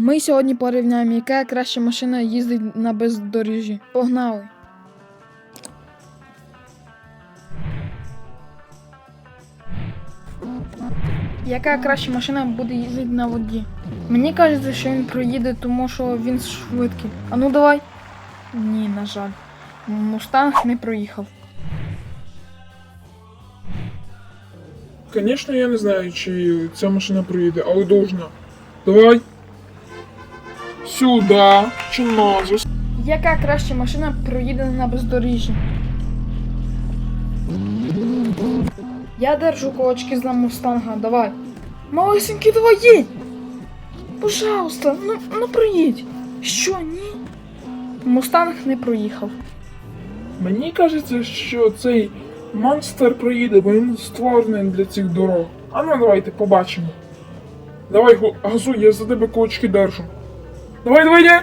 Ми сьогодні порівняємо, яка краща машина їздить на бездоріжжі. Погнали! Яка краща машина буде їздити на воді? Мені кажеться, що він проїде, тому що він швидкий. А ну давай. Ні, на жаль. Мустанг не проїхав. Звісно, я не знаю, чи ця машина проїде, але должна. Давай. Сюди. Чи назус. Яка краща машина проїде на бездоріжжі? Я держу кулачки за мустанга, давай. Малесенький, давай їдь! Пожалуйста, ну, ну проїдь. Що, ні? Мустанг не проїхав. Мені кажеться, що цей монстр проїде, бо він створений для цих дорог. А ну давайте побачимо. Давай газуй, я за тебе кулачки держу. Давай, давай, ні!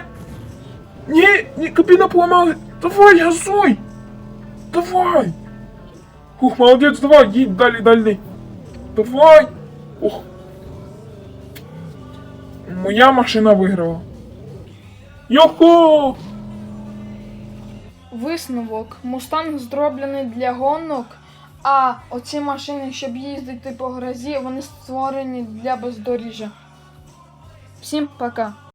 Ні, ні, кабіна поламали! Давай, газуй! Давай! Ух, молодець, давай, їдь далі, далі. Давай! Ух. Моя машина виграла. Йохо! Висновок. Мустанг зроблений для гонок, а оці машини, щоб їздити по грозі, вони створені для бездоріжжя. Всім пока.